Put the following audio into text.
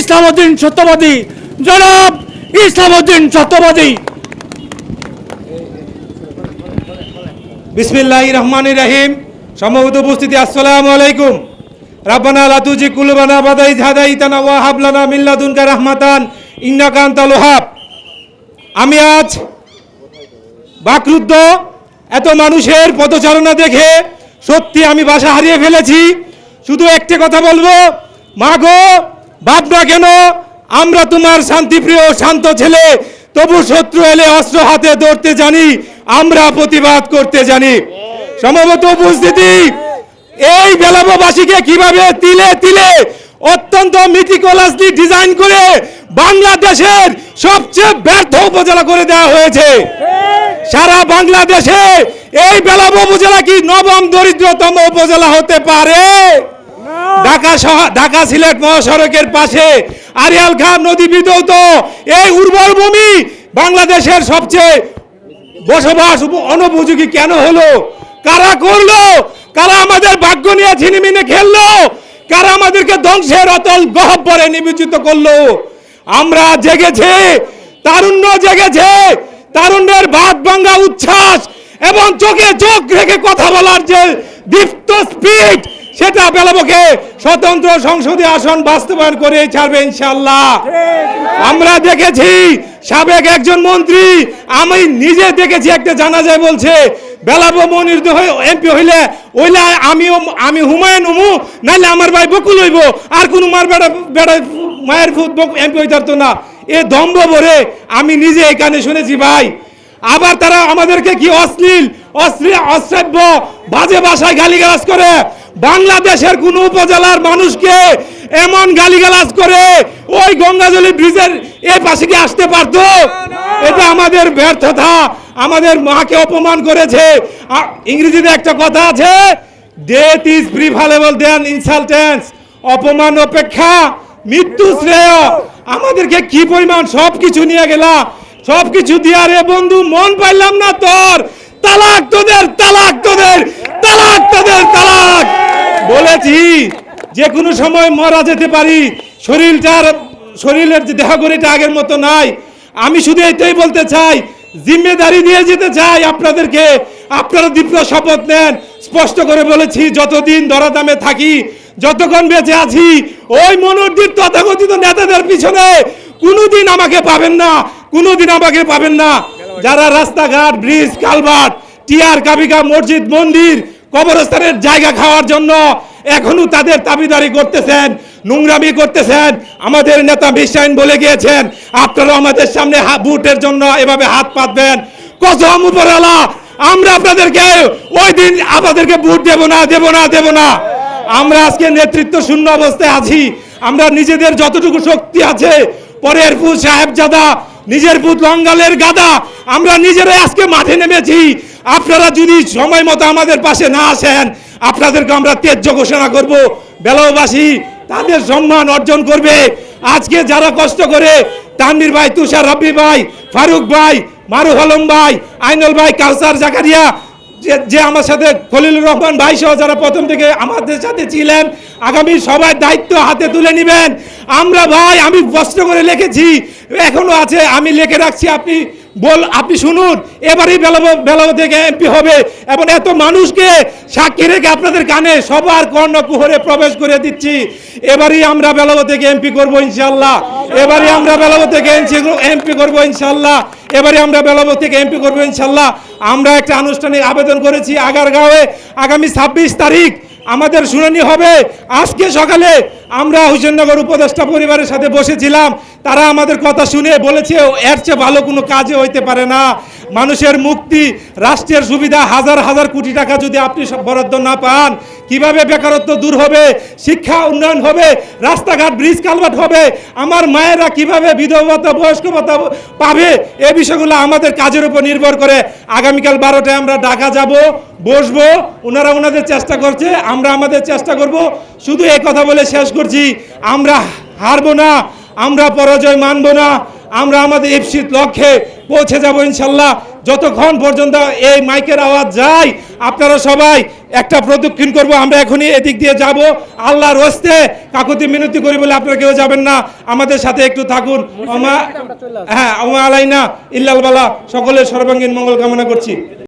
ইসলামউদ্দিন সত্যবাদী। জনাব ইসলামউদ্দিন সত্যবাদী। বিসমিল্লাহ রহমান রাহিম। সম্ভবত উপস্থিতি, আসসালামু আলাইকুম। রাব্বানা লা তুজি কুলবানা বাদাই হাদাই তানা ওয়া হাবলানা মিল্লাদুনকা রাহমাতান। ইন্নাকা আনতাল ওহাব আমি আজ বাকরুদ্ধ, এত মানুষের পদচারণা দেখে সত্যি আমি বাসা হারিয়ে ফেলেছি। শুধু একটি কথা বলব, মা গো ভাবনা কেন, আমরা তোমার শান্তিপ্রিয়, শান্ত ছেলে, তবু শত্রু এলে অস্ত্র হাতে ধরতে জানি, আমরা প্রতিবাদ করতে জানি। সম্ভবত উপস্থিতি, এই বেলাবাসীকে কীভাবে তিলে তিলে অত্যন্ত মিটিকলাসলি ডিজাইন করে বাংলাদেশের সবচেয়ে ব্যর্থ উপজেলা করে দেওয়া হয়েছে। সারা বাংলাদেশে এই বেলাব উপজেলা কি নবম দরিদ্রতম উপজেলা হতে পারে? ঢাকা ঢাকা সিলেট মহাসড়কের পাশে আরিয়াল খান নদী বিধৌত। এই উর্বর ভূমি বাংলাদেশের সবচেয়ে বসবাস অনুপযোগী কেন হলো? কারা করল? কারা আমাদের ভাগ্য নিয়ে ছিনিমিনে খেললো? কারা আমাদেরকে ধ্বংসের অতল গহব্বরে নিবেচিত করল? আমরা জেগেছে, তারুণ্য জেগেছে, তারুণ্যের ভাত ভাঙ্গা উচ্ছ্বাস এবং চোখে চোখ রেখে কথা বলার যে দীপ্ত স্পিড সেটা বেলাবকে স্বতন্ত্র সংসদীয় আসন বাস্তবায়ন করে ছাড়বে ইনশাল্লাহ আমরা দেখেছি সাবেক একজন মন্ত্রী, আমি নিজে দেখেছি একটা জানা যায় বলছে, বেলাবো মনির এমপি হইলে ওইলে আমিও আমি হুমায়ুন হুমু নাহলে আমার ভাই বকুল হইব, আর কোনো মার বেড়া বেড়া মায়ের ফুট এমপি হইতে না। এ দম্ভ ভরে আমি নিজে এখানে শুনেছি ভাই। আবার তারা আমাদেরকে কি অশ্লীল অশ্লীল অশ্রাব্য, বাজে ভাষায় গালিগালাজ করে বাংলাদেশের কোন উপজেলার মানুষকে এমন গালিগালাজ করে ওই গঙ্গাজলি ব্রিজের এই পাশে কি আসতে পারতো? এটা আমাদের ব্যর্থতা। আমাদের মাকে অপমান করেছে। ইংরেজিতে একটা কথা আছে ডেথ ইজ প্রিভালেবল দেন অপমান, অপেক্ষা, মৃত্যু শ্রেয়। আমাদেরকে কি পরিমাণ সব কিছু নিয়ে গেলা? সব কিছু দিয়া বন্ধু, মন পাইলাম না তোর। তালাক তোদের, তালাক তোদের তালাক বলেছি যে কোনো সময় মরা যেতে পারি। শরীরটার শরীরের যে দেহগড়িটা আগের মতো নাই। আমি শুধু এটাই বলতে চাই, জিম্মেদারি দিয়ে যেতে চাই আপনাদেরকে। আপনারা দীপ্ত শপথ নেন। স্পষ্ট করে বলেছি, যতদিন দরাদামে থাকি, যতক্ষণ বেঁচে আছি, ওই মনোদ্দির তথাকথিত নেতাদের পিছনে কোনোদিন আমাকে পাবেন না, কোনোদিন আমাকে পাবেন না। যারা রাস্তাঘাট, ব্রিজ কালভার্ট টিয়ার কাবিকা মসজিদ, মন্দির, কবরস্থানের জায়গা খাওয়ার জন্য এখনও তাদের দাবিদারি করতেছেন, নোংরামি করতেছেন। আমাদের নেতা বিশ্বায়ন বলে গিয়েছেন আপনারা আমাদের সামনে ভোটের জন্য এভাবে হাত পাতবেন। কসম উপরালা আমরা আপনাদেরকে ওই দিন আপনাদেরকে ভোট দেব না দেব না দেব না। আমরা আজকে নেতৃত্ব শূন্য অবস্থায় আছি। আমরা নিজেদের যতটুকু শক্তি আছে, পরের পুত সাহেবজাদা, নিজের পুত লঙ্গালের গাদা, আমরা নিজেরাই আজকে মাঠে নেমেছি। আপনারা যদি সময় মতো আমাদের পাশে না আসেন আপনাদেরকে আমরা তেজ্য ঘোষণা করব। বেলাবাসী তাদের সম্মান অর্জন করবে। আজকে যারা কষ্ট করে তানবির ভাই, তুষার, রব্বি ভাই, ফারুক ভাই, মারুফ আলম ভাই, আইনুল ভাই কাউসার জাকারিয়া, যে যে আমার সাথে খলিলুর রহমান ভাই সহ যারা প্রথম থেকে আমাদের সাথে ছিলেন, আগামী সবাই দায়িত্ব হাতে তুলে নেবেন। আমরা ভাই, আমি কষ্ট করে লিখেছি, এখনও আছে, আমি লিখে রাখছি, আপনি বল, আপনি শুনুন, এবারই বেলাব থেকে এমপি হবে এবং এত মানুষকে সাক্ষী রেখে আপনাদের কানে সবার কর্ণ কুহরে প্রবেশ করে দিচ্ছি। এবারই আমরা বেলাব থেকে এমপি করব ইনশাল্লাহ এবারই আমরা বেলাব থেকে এমপি করব ইনশাল্লাহ এবারে আমরা বেলাব থেকে এমপি করব ইনশাল্লাহ আমরা একটা আনুষ্ঠানিক আবেদন করেছি আগারগাঁওয়ে। আগামী ছাব্বিশ তারিখ আমাদের শুনানি হবে। আজকে সকালে আমরা হুসেননগর উপদেষ্টা পরিবারের সাথে বসেছিলাম। তারা আমাদের কথা শুনে বলেছে, এর চেয়ে ভালো কোনো কাজে হইতে পারে না। মানুষের মুক্তি, রাষ্ট্রের সুবিধা হাজার হাজার কোটি টাকা যদি আপনি বরাদ্দ না পান, কীভাবে বেকারত্ব দূর হবে, শিক্ষা উন্নয়ন হবে, রাস্তাঘাট, ব্রিজ কালভার্ট হবে, আমার মায়েরা কীভাবে বিধবা ভাতা বয়স্ক ভাতা পাবে, এ বিষয়গুলো আমাদের কাজের উপর নির্ভর করে। আগামীকাল বারোটায় আমরা ঢাকা যাব, বসবো, ওনারা ওনাদের চেষ্টা করছে, আমরা আমাদের চেষ্টা করব। শুধু এই কথা বলে শেষ করছি, আমরা হারবো না, আমরা পরাজয় মানব না, আমরা আমাদের ইপসিত লক্ষ্যে পৌঁছে যাব ইনশাল্লাহ। যতক্ষণ পর্যন্ত এই মাইকের আওয়াজ যায় আপনারা সবাই একটা প্রদক্ষিণ করব আমরা এখনই এদিক দিয়ে যাব। আল্লাহর হস্তে কাকুতি মিনতি করি বলে আপনারা কেউ যাবেন না। আমাদের সাথে একটু থাকুন। হ্যাঁ আলাইনা ইল্লাল বালা। সকলের সর্বাঙ্গীন মঙ্গল কামনা করছি।